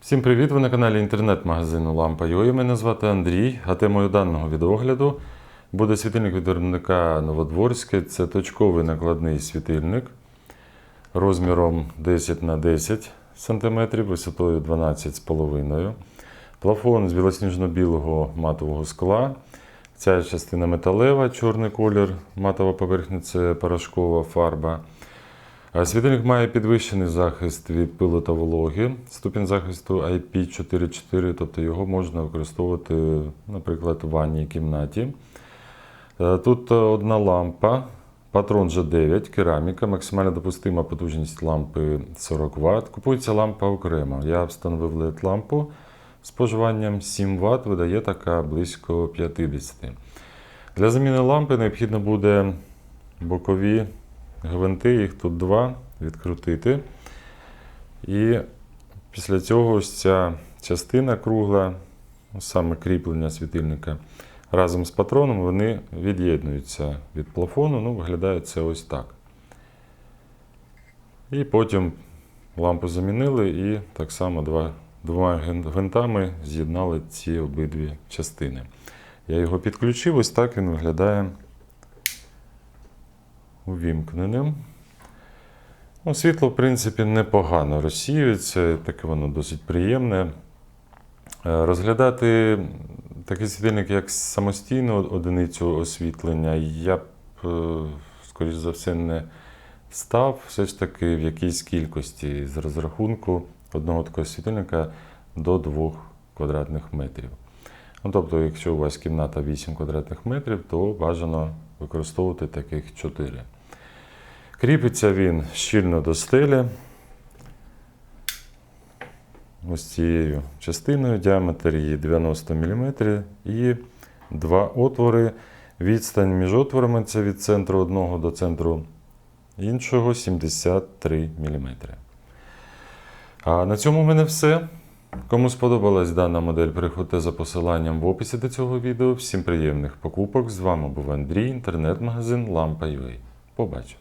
Всім привіт! Ви на каналі інтернет-магазину Лампа.ua. Мене звати Андрій, а темою даного відеогляду буде світильник від виробника Новодворське. Це точковий накладний світильник розміром 10 на 10 см, висотою 12,5 Плафон з білосніжно-білого матового скла. Ця частина металева, чорний колір, матова поверхня це порошкова фарба. Світильник має підвищений захист від пилу та вологи, ступінь захисту IP44, тобто його можна використовувати, наприклад, в ванній кімнаті. Е, Тут одна лампа, патрон G9, кераміка, максимально допустима потужність лампи 40 Вт. Купується лампа окремо. Я встановив LED лампу з споживанням 7 Вт, видає така близько 50. Для заміни лампи необхідно буде бокові гвинти, їх тут два, відкрутити. І після цього ось ця частина кругла, саме кріплення світильника, разом з патроном вони від'єднуються від плафону. Ну, виглядає це ось так. І потім лампу замінили і так само два, двома гвинтами з'єднали ці обидві частини. Я його підключив, ось так він виглядає увімкненим. Ну, світло, в принципі, непогано розсіюється, таке воно досить приємне. Е, Розглядати такий світильник як самостійну одиницю освітлення я б, е, скоріш за все, не став все ж таки в якійсь кількості з розрахунку одного такого світильника до 2 квадратних метрів. Ну, тобто, якщо у вас кімната 8 квадратних метрів, то бажано використовувати таких 4. Кріпиться він щільно до стелі. Ось цією частиною, діаметр її 90 мм і два отвори. Відстань між отворами це від центру одного до центру іншого 73 мм. А на цьому в мене все. Кому сподобалась дана модель, переходьте за посиланням в описі до цього відео. Всім приємних покупок. З вами був Андрій, інтернет-магазин Lampa.ua. Побачимо.